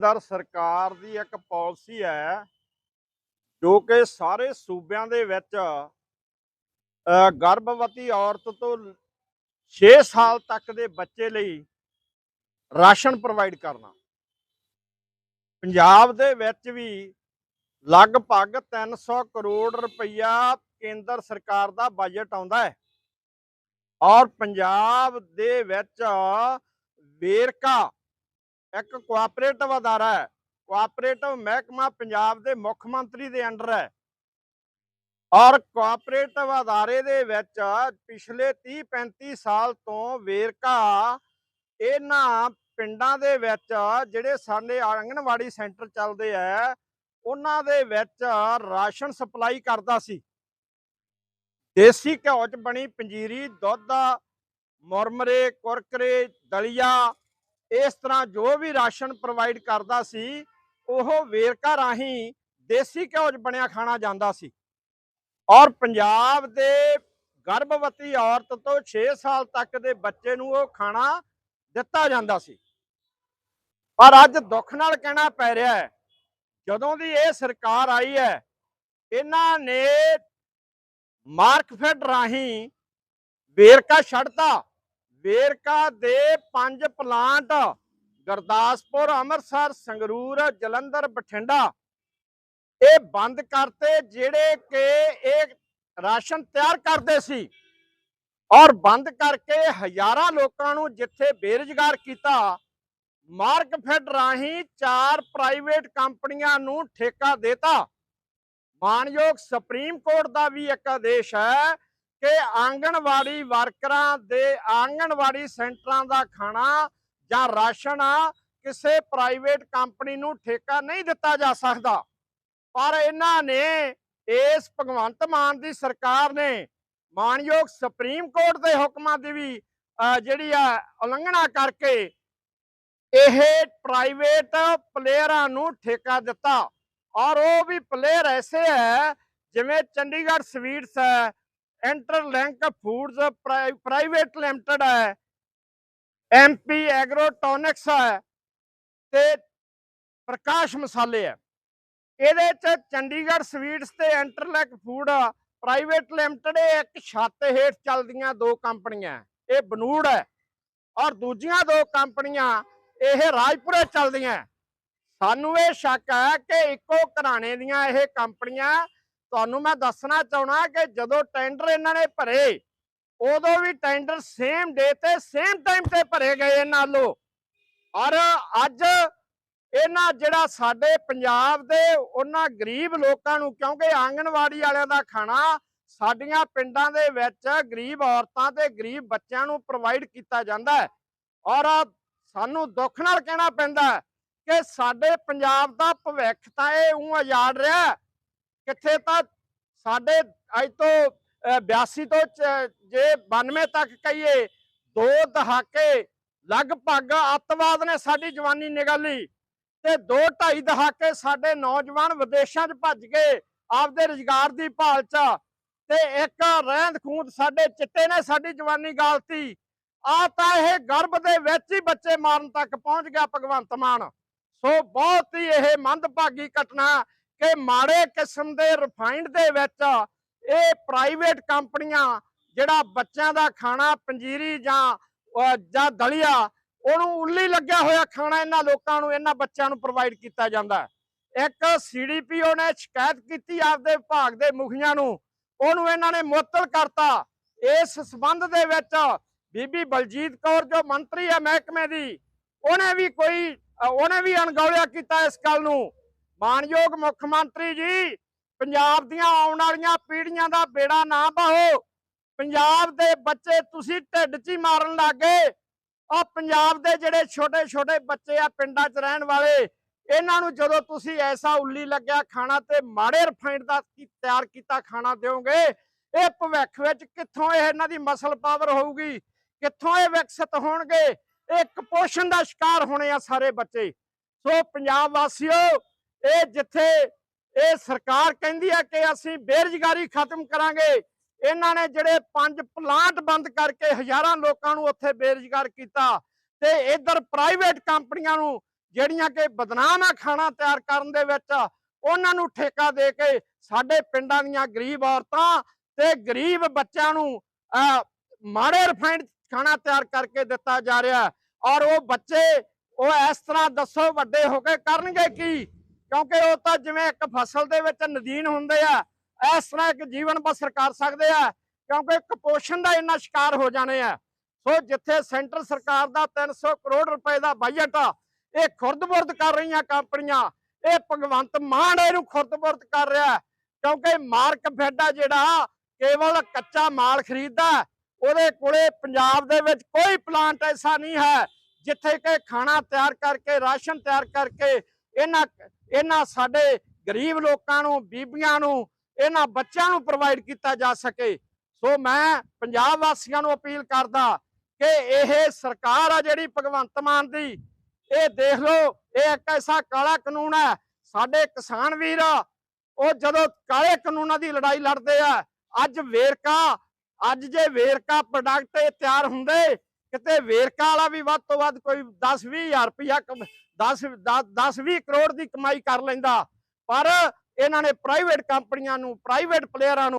ਦਰ ਸਰਕਾਰ ਦੀ ਇੱਕ ਪਾਲਿਸੀ ਹੈ, ਜੋ ਕਿ ਸਾਰੇ ਸੂਬਿਆਂ ਦੇ ਵਿੱਚ ਗਰਭਵਤੀ ਔਰਤ ਤੋਂ 6 ਸਾਲ ਤੱਕ ਦੇ ਬੱਚੇ ਲਈ ਰਾਸ਼ਨ ਪ੍ਰੋਵਾਈਡ ਕਰਨਾ। ਪੰਜਾਬ ਦੇ ਵਿੱਚ ਵੀ ਲਗਭਗ 300 ਕਰੋੜ ਰੁਪਈਆ ਕੇਂਦਰ ਸਰਕਾਰ ਦਾ ਬਜਟ ਆਉਂਦਾ ਹੈ ਔਰ ਪੰਜਾਬ ਦੇ ਵਿੱਚ ਵੇਰਕਾ ਇੱਕ ਕੋਆਪਰੇਟਿਵ ਅਦਾਰਾ ਹੈ। ਕੋਆਪਰੇਟਿਵ ਮਹਿਕਮਾ ਪੰਜਾਬ ਦੇ ਮੁੱਖ ਮੰਤਰੀ ਦੇ ਅੰਡਰ ਹੈ। ਔਰ ਕੋਆਪਰੇਟਿਵ ਅਦਾਰੇ ਦੇ ਵਿੱਚ ਪਿਛਲੇ 30 35 ਸਾਲ ਤੋਂ ਵੇਰਕਾ ਇਹਨਾਂ ਪਿੰਡਾਂ ਦੇ ਵਿੱਚ ਜਿਹੜੇ ਸਾਡੇ ਆਂਗਣਵਾੜੀ ਸੈਂਟਰ ਚੱਲਦੇ ਆ, ਉਹਨਾਂ ਦੇ ਵਿੱਚ ਰਾਸ਼ਨ ਸਪਲਾਈ ਕਰਦਾ ਸੀ। ਦੇਸੀ ਘਿਓ ਚ ਬਣੀ ਪੰਜੀਰੀ, ਦੁੱਧ, ਮੁਰਮਰੇ, ਕੁਰਕਰੇ, ਦਲੀਆ ਇਸ ਤਰ੍ਹਾਂ ਜੋ ਵੀ ਰਾਸ਼ਨ ਪ੍ਰੋਵਾਈਡ ਕਰਦਾ ਸੀ, ਉਹ ਵੇਰਕਾ ਰਾਹੀਂ ਦੇਸੀ ਘਿਓ 'ਚ ਬਣਿਆ ਖਾਣਾ ਜਾਂਦਾ ਸੀ। ਔਰ ਪੰਜਾਬ ਦੇ ਗਰਭਵਤੀ ਔਰਤ ਤੋਂ 6 ਸਾਲ ਤੱਕ ਦੇ ਬੱਚੇ ਨੂੰ ਉਹ ਖਾਣਾ ਦਿੱਤਾ ਜਾਂਦਾ ਸੀ। ਪਰ ਅੱਜ ਦੁੱਖ ਨਾਲ ਕਹਿਣਾ ਪੈ ਰਿਹਾ ਹੈ, ਜਦੋਂ ਦੀ ਇਹ ਸਰਕਾਰ ਆਈ ਹੈ, ਇਹਨਾਂ ਨੇ ਮਾਰਕਫੈਡ ਰਾਹੀਂ ਵੇਰਕਾ ਛੱਡਤਾ। ਵੇਰਕਾ ਦੇ ਪੰਜ ਪਲਾਂਟ, ਗੁਰਦਾਸਪੁਰ, ਅੰਮ੍ਰਿਤਸਰ, ਸੰਗਰੂਰ, ਜਲੰਧਰ, ਬਠਿੰਡਾ। ਇਹ ਬੰਦ ਕਰਤੇ ਜਿਹੜੇ ਕਿ ਇਹ ਰਾਸ਼ਨ ਤਿਆਰ ਕਰਦੇ ਸੀ ਔਰ ਬੰਦ ਕਰਕੇ ਹਜ਼ਾਰਾਂ ਲੋਕਾਂ ਨੂੰ ਜਿੱਥੇ ਬੇਰੁਜ਼ਗਾਰ ਕੀਤਾ ਮਾਰਕਫੈਡ ਰਾਹੀਂ ਚਾਰ ਪ੍ਰਾਈਵੇਟ ਕੰਪਨੀਆਂ ਨੂੰ ਠੇਕਾ ਦੇਤਾ। ਮਾਨਯੋਗ ਸੁਪਰੀਮ ਕੋਰਟ ਦਾ ਵੀ ਇੱਕ ਆਦੇਸ਼ ਹੈ ਕਿ ਆਂਗਣਵਾੜੀ ਵਰਕਰਾਂ ਦੇ ਆਂਗਣਵਾੜੀ ਸੈਂਟਰਾਂ ਦਾ ਖਾਣਾ ਜਾਂ ਰਾਸ਼ਨ ਕਿਸੇ ਪ੍ਰਾਈਵੇਟ ਕੰਪਨੀ ਨੂੰ ਠੇਕਾ ਨਹੀਂ ਦਿੱਤਾ ਜਾ ਸਕਦਾ। ਪਰ ਇਹਨਾਂ ਨੇ ਇਸ ਭਗਵੰਤ ਮਾਨ ਦੀ ਸਰਕਾਰ ਨੇ ਮਾਨਯੋਗ ਸੁਪਰੀਮ ਕੋਰਟ ਦੇ ਹੁਕਮਾਂ ਦੀ ਵੀ ਅਹ, ਜਿਹੜੀ ਆ ਉਲੰਘਣਾ ਕਰਕੇ ਇਹ ਪ੍ਰਾਈਵੇਟ ਪਲੇਅਰਾਂ ਨੂੰ ਠੇਕਾ ਦਿੱਤਾ। ਔਰ ਉਹ ਵੀ ਪਲੇਅਰ ਐਸੇ ਹੈ ਜਿਵੇਂ ਚੰਡੀਗੜ੍ਹ ਸਵੀਟਸ ਹੈ ਇੰਟਰਲਿੰਕ ਫੂਡਸ ਪ੍ਰਾਈਵੇਟ ਲਿਮਟਿਡ ਹੈ। ਐਮਪੀ ਐਗਰੋਟੋਨਿਕਸ ਹੈ। ਤੇ ਪ੍ਰਕਾਸ਼ ਮਸਾਲੇ ਹੈ। ਇਹਦੇ ਚ ਚੰਡੀਗੜ੍ਹ ਸਵੀਟਸ ਤੇ ਇੰਟਰਲਿੰਕ ਫੂਡ ਪ੍ਰਾਈਵੇਟ ਲਿਮਟਿਡ ਇੱਕ ਛੱਤ ਹੇਠ ਚੱਲਦੀਆਂ ਦੋ ਕੰਪਨੀਆਂ। ਇਹ ਬਨੂੜ ਹੈ। ਔਰ ਦੂਜੀਆਂ ਦੋ ਕੰਪਨੀਆਂ ਇਹ ਰਾਜਪੁਰੇ ਚੱਲਦੀਆਂ। ਸਾਨੂੰ ਇਹ ਸ਼ੱਕ ਹੈ ਕਿ ਇੱਕੋ ਘਰਾਣੇ ਦੀਆਂ ਇਹ ਕੰਪਨੀਆਂ ਤੁਹਾਨੂੰ ਮੈਂ ਦੱਸਣਾ ਚਾਹਣਾ ਕਿ ਜਦੋਂ ਟੈਂਡਰ ਇਹਨਾਂ ਨੇ ਭਰੇ, ਉਦੋਂ ਵੀ ਟੈਂਡਰ ਸੇਮ ਡੇ ਤੇ ਸੇਮ ਟਾਈਮ ਤੇ ਭਰੇ ਗਏ ਇਹਨਾਂ ਵੱਲੋਂ ਔਰ ਅੱਜ ਇਹਨਾਂ ਜਿਹੜਾ ਸਾਡੇ ਪੰਜਾਬ ਦੇ ਉਹਨਾਂ ਗਰੀਬ ਲੋਕਾਂ ਨੂੰ, ਕਿਉਂਕਿ ਆਂਗਣਵਾੜੀ ਵਾਲਿਆਂ ਦਾ ਖਾਣਾ ਸਾਡੀਆਂ ਪਿੰਡਾਂ ਦੇ ਵਿੱਚ ਗਰੀਬ ਔਰਤਾਂ ਤੇ ਗਰੀਬ ਬੱਚਿਆਂ ਨੂੰ ਪ੍ਰੋਵਾਈਡ ਕੀਤਾ ਜਾਂਦਾ ਹੈ। ਔਰ ਸਾਨੂੰ ਦੁੱਖ ਨਾਲ ਕਹਿਣਾ ਪੈਂਦਾ ਕਿ ਸਾਡੇ ਪੰਜਾਬ ਦਾ ਭਵਿੱਖ ਤਾਂ ਇਹ ਉਂ ਉਜਾੜ ਰਿਹਾ ਕਿੱਥੇ ਤਾਂ ਸਾਡੇ ਅੱਜ ਤੋਂ ਅਹ, 82 ਤੋਂ ਜੇ 92 ਤੱਕ ਕਹੀਏ ਦੋ ਦਹਾਕੇ ਲਗਭਗ ਅੱਤਵਾਦ ਨੇ ਸਾਡੀ ਜਵਾਨੀ ਨਿਗਾਲੀ ਤੇ ਦੋ ਢਾਈ ਦਹਾਕੇ ਸਾਡੇ ਨੌਜਵਾਨ ਵਿਦੇਸ਼ਾਂ 'ਚ ਭੱਜ ਗਏ ਆਪਦੇ ਰੁਜ਼ਗਾਰ ਦੀ ਭਾਲ 'ਚ ਤੇ ਇੱਕ ਰਹਿੰਦ ਖੂੰਦ ਸਾਡੇ ਚਿੱਟੇ ਨੇ ਸਾਡੀ ਜਵਾਨੀ ਗਾਲਤੀ। ਆ ਤਾਂ ਇਹ ਗਰਭ ਦੇ ਵਿੱਚ ਹੀ ਬੱਚੇ ਮਾਰਨ ਤੱਕ ਪਹੁੰਚ ਗਿਆ ਭਗਵੰਤ ਮਾਨ। ਸੋ ਬਹੁਤ ਹੀ ਇਹ ਮੰਦਭਾਗੀ ਘਟਨਾ ਕਿ ਮਾੜੇ ਕਿਸਮ ਦੇ ਰਿਫਾਈਨਡ ਦੇ ਵਿੱਚ ਇਹ ਪ੍ਰਾਈਵੇਟ ਕੰਪਨੀਆਂ ਜਿਹੜਾ ਬੱਚਿਆਂ ਦਾ ਖਾਣਾ, ਪੰਜੀਰੀ ਜਾਂ ਜਾਂ ਦਲੀਆ, ਉਹਨੂੰ ਉੱਲੀ ਲੱਗਿਆ ਹੋਇਆ ਖਾਣਾ ਇਹਨਾਂ ਲੋਕਾਂ ਨੂੰ, ਇਹਨਾਂ ਬੱਚਿਆਂ ਨੂੰ ਪ੍ਰੋਵਾਈਡ ਕੀਤਾ ਜਾਂਦਾ ਹੈ। ਇੱਕ ਸੀਡੀਪੀਓ ਨੇ ਸ਼ਿਕਾਇਤ ਕੀਤੀ ਆਪਦੇ ਵਿਭਾਗ ਦੇ ਮੁਖੀਆਂ ਨੂੰ, ਉਹਨੂੰ ਇਹਨਾਂ ਨੇ ਮੁਅੱਤਲ ਕਰਤਾ। ਇਸ ਸਬੰਧ ਦੇ ਵਿੱਚ ਬੀਬੀ ਬਲਜੀਤ ਕੌਰ, ਜੋ ਮੰਤਰੀ ਹੈ ਮਹਿਕਮੇ ਦੀ, ਉਹਨੇ ਵੀ ਕੋਈ ਉਹਨੇ ਵੀ ਅਣਗੌਲਿਆ ਕੀਤਾ ਇਸ ਗੱਲ ਨੂੰ। ਮਾਨਯੋਗ ਮੁੱਖ ਮੰਤਰੀ ਜੀ, ਪੰਜਾਬ ਦੀਆਂ ਆਉਣ ਵਾਲੀਆਂ ਪੀੜ੍ਹੀਆਂ ਦਾ ਬੇੜਾ ਨਾ ਪਾਓ ਪੰਜਾਬ ਦੇ ਬੱਚੇ ਤੁਸੀਂ ਢਿੱਡ 'ਚ ਹੀ ਮਾਰਨ ਲੱਗੇ। ਆ ਪੰਜਾਬ ਦੇ ਜਿਹੜੇ ਛੋਟੇ ਛੋਟੇ ਬੱਚੇ ਆ ਪਿੰਡਾਂ 'ਚ ਰਹਿਣ ਵਾਲੇ, ਇਹਨਾਂ ਨੂੰ ਜਦੋਂ ਤੁਸੀਂ ਐਸਾ ਉੱਲੀ ਲੱਗਿਆ ਖਾਣਾ ਤੇ ਮਾੜੇ ਰਿਫਾਈਨਡ ਦਾ ਤਿਆਰ ਕੀਤਾ ਖਾਣਾ ਦਿਓਗੇ, ਇਹ ਭਵਿੱਖ ਵਿੱਚ ਕਿੱਥੋਂ ਇਹ ਇਹਨਾਂ ਦੀ ਮਸਲ ਪਾਵਰ ਹੋਊਗੀ? ਕਿੱਥੋਂ ਇਹ ਵਿਕਸਿਤ ਹੋਣਗੇ? ਇਹ ਕੁਪੋਸ਼ਣ ਦਾ ਸ਼ਿਕਾਰ ਹੋਣੇ ਆ ਸਾਰੇ ਬੱਚੇ। ਸੋ ਪੰਜਾਬ ਵਾਸੀਓ ਇਹ ਜਿੱਥੇ ਇਹ ਸਰਕਾਰ ਕਹਿੰਦੀ ਹੈ ਕਿ ਅਸੀਂ ਬੇਰੁਜ਼ਗਾਰੀ ਖਤਮ ਕਰਾਂਗੇ ਇਹਨਾਂ ਨੇ ਜਿਹੜੇ ਪੰਜ ਪਲਾਂਟ ਬੰਦ ਕਰਕੇ ਹਜ਼ਾਰਾਂ ਲੋਕਾਂ ਨੂੰ ਉੱਥੇ ਬੇਰੁਜ਼ਗਾਰ ਕੀਤਾ ਤੇ ਇਧਰ ਪ੍ਰਾਈਵੇਟ ਕੰਪਨੀਆਂ ਨੂੰ ਜਿਹੜੀਆਂ ਕਿ ਬਦਨਾਮ ਆ ਖਾਣਾ ਤਿਆਰ ਕਰਨ ਦੇ ਵਿੱਚ ਉਹਨਾਂ ਨੂੰ ਠੇਕਾ ਦੇ ਕੇ ਸਾਡੇ ਪਿੰਡਾਂ ਦੀਆਂ ਗਰੀਬ ਔਰਤਾਂ ਤੇ ਗਰੀਬ ਬੱਚਿਆਂ ਨੂੰ ਅਹ, ਮਾੜੇ ਰਿਫਾਈਨਡ ਖਾਣਾ ਤਿਆਰ ਕਰਕੇ ਦਿੱਤਾ ਜਾ ਰਿਹਾ ਔਰ ਉਹ ਬੱਚੇ ਉਹ ਇਸ ਤਰ੍ਹਾਂ ਦੱਸੋ ਵੱਡੇ ਹੋ ਕੇ ਕਰਨਗੇ ਕੀ? ਕਿਉਂਕਿ ਉਹ ਤਾਂ ਜਿਵੇਂ ਇੱਕ ਫਸਲ ਦੇ ਵਿੱਚ ਨਦੀਨ ਹੁੰਦੇ ਆ, ਇਸ ਤਰ੍ਹਾਂ ਇੱਕ ਜੀਵਨ ਬਸਰ ਕਰ ਸਕਦੇ ਆ, ਕਿਉਂਕਿ ਕੁਪੋਸ਼ਣ ਦਾ ਇੰਨਾ ਸ਼ਿਕਾਰ ਹੋ ਜਾਣੇ ਆ। ਸੋ ਜਿੱਥੇ ਸੈਂਟਰ ਸਰਕਾਰ ਦਾ 300 ਕਰੋੜ ਰੁਪਏ ਦਾ ਬਜਟ ਇਹ ਖੁਰਦ-ਬੁਰਦ ਕਰ ਰਹੀਆਂ ਕੰਪਨੀਆਂ, ਇਹ ਭਗਵੰਤ ਮਾਨ ਇਹਨੂੰ ਖੁਰਦ-ਬੁਰਦ ਕਰ ਰਿਹਾ ਕਿਉਂਕਿ ਮਾਰਕ ਫੈਡ ਜਿਹੜਾ, ਕੇਵਲ ਕੱਚਾ ਮਾਲ ਖਰੀਦਦਾ ਉਹਦੇ ਕੋਲੇ ਪੰਜਾਬ ਦੇ ਵਿੱਚ ਕੋਈ ਪਲਾਂਟ ਐਸਾ ਨਹੀਂ ਹੈ, ਜਿੱਥੇ ਕਿ ਖਾਣਾ ਤਿਆਰ ਕਰਕੇ, ਰਾਸ਼ਨ ਤਿਆਰ ਕਰਕੇ ਇਹਨਾਂ ਇਹਨਾਂ ਸਾਡੇ ਗਰੀਬ ਲੋਕਾਂ ਨੂੰ, ਬੀਬੀਆਂ ਨੂੰ, ਇਹਨਾਂ ਬੱਚਿਆਂ ਨੂੰ ਪ੍ਰੋਵਾਈਡ ਕੀਤਾ ਜਾ ਸਕੇ। ਸੋ ਮੈਂ ਪੰਜਾਬ ਵਾਸੀਆਂ ਨੂੰ ਅਪੀਲ ਕਰਦਾ ਕਿ ਇਹ ਸਰਕਾਰ ਆ ਜਿਹੜੀ ਭਗਵੰਤ ਮਾਨ ਦੀ, ਇਹ ਦੇਖ ਲਓ, ਇਹ ਇੱਕ ਐਸਾ ਕਾਲਾ ਕਾਨੂੰਨ ਹੈ। ਸਾਡੇ ਕਿਸਾਨ ਵੀਰ ਉਹ ਜਦੋਂ ਕਾਲੇ ਕਾਨੂੰਨਾਂ ਦੀ ਲੜਾਈ ਲੜਦੇ ਆ, ਅੱਜ ਵੇਰਕਾ, ਅੱਜ ਜੇ ਵੇਰਕਾ ਪ੍ਰੋਡਕਟ ਤਿਆਰ ਹੁੰਦੇ, ਕਿਤੇ ਵੇਰਕਾ ਵਾਲਾ ਵੀ ਵੱਧ ਤੋਂ ਵੱਧ ਕੋਈ 10 20000 ਰੁਪਇਆ 10 10 20 ਕਰੋੜ ਦੀ ਕਮਾਈ ਕਰ ਲੈਂਦਾ, ਪਰ ਇਹਨਾਂ ਨੇ ਪ੍ਰਾਈਵੇਟ ਕੰਪਨੀਆਂ ਨੂੰ ਪ੍ਰਾਈਵੇਟ ਪਲੇਅਰਾਂ ਨੂੰ